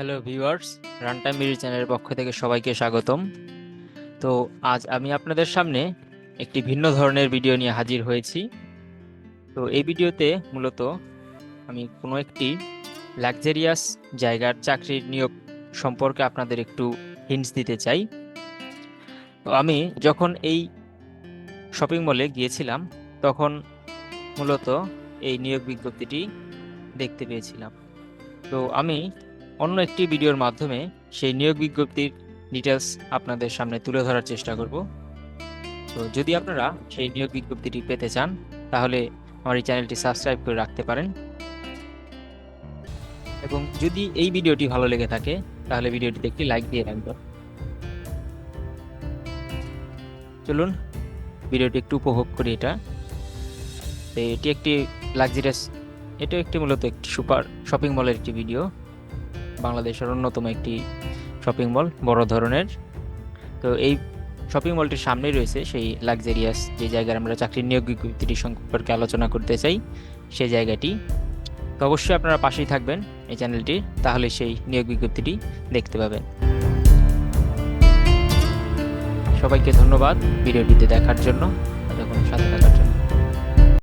Hello viewers runtime মিরি চ্যানেলের পক্ষ থেকে সবাইকে স্বাগতম। তো আজ আমি আপনাদের সামনে একটি ভিন্ন ধরনের ভিডিও নিয়ে হাজির হয়েছি। তো এই ভিডিওতে মূলত আমি কোনো একটি লাক্সারিয়াস জায়গার চাকরির নিয়োগ সম্পর্কে আপনাদের একটু হিন্টস দিতে চাই। তো আমি যখন এই শপিং মলে গিয়েছিলাম, তখন মূলত এই নিয়োগ বিজ্ঞপ্তিটি দেখতে পেয়েছিলাম। তো আমি অন্য একটি ভিডিওর মাধ্যমে সেই নিয়োগ বিজ্ঞপ্তির ডিটেলস আপনাদের সামনে তুলে ধরার চেষ্টা করব। তো যদি আপনারা সেই নিয়োগ বিজ্ঞপ্তিটি পেতে চান, তাহলে আমার এই চ্যানেলটি সাবস্ক্রাইব করে রাখতে পারেন। এবং যদি এই ভিডিওটি ভালো লেগে থাকে, তাহলে ভিডিওটিতে একটি লাইক দিয়ে রাখবেন। চলুন, ভিডিওটি একটু উপভোগ করি এটা। এটি একটি লাক্সারিয়াস এটা একটি মূলত একটি সুপার শপিং মলের একটি ভিডিও বাংলাদেশের অন্যতম একটি শপিং মল বড় ধরনের। তো এই শপিং মলটির সামনেই রয়েছে সেই লাক্সারিয়াস যে জায়গায় আমরা চাকরির নিয়োগ বিজ্ঞপ্তিটি সম্পর্কে আলোচনা করতে চাই সেই জায়গাটি। তো অবশ্যই আপনারা পাশেই থাকবেন এই চ্যানেলটি তাহলে সেই নিয়োগ বিজ্ঞপ্তিটি দেখতে পাবেন। সবাইকে ধন্যবাদ ভিডিওটিতে দেখার জন্য।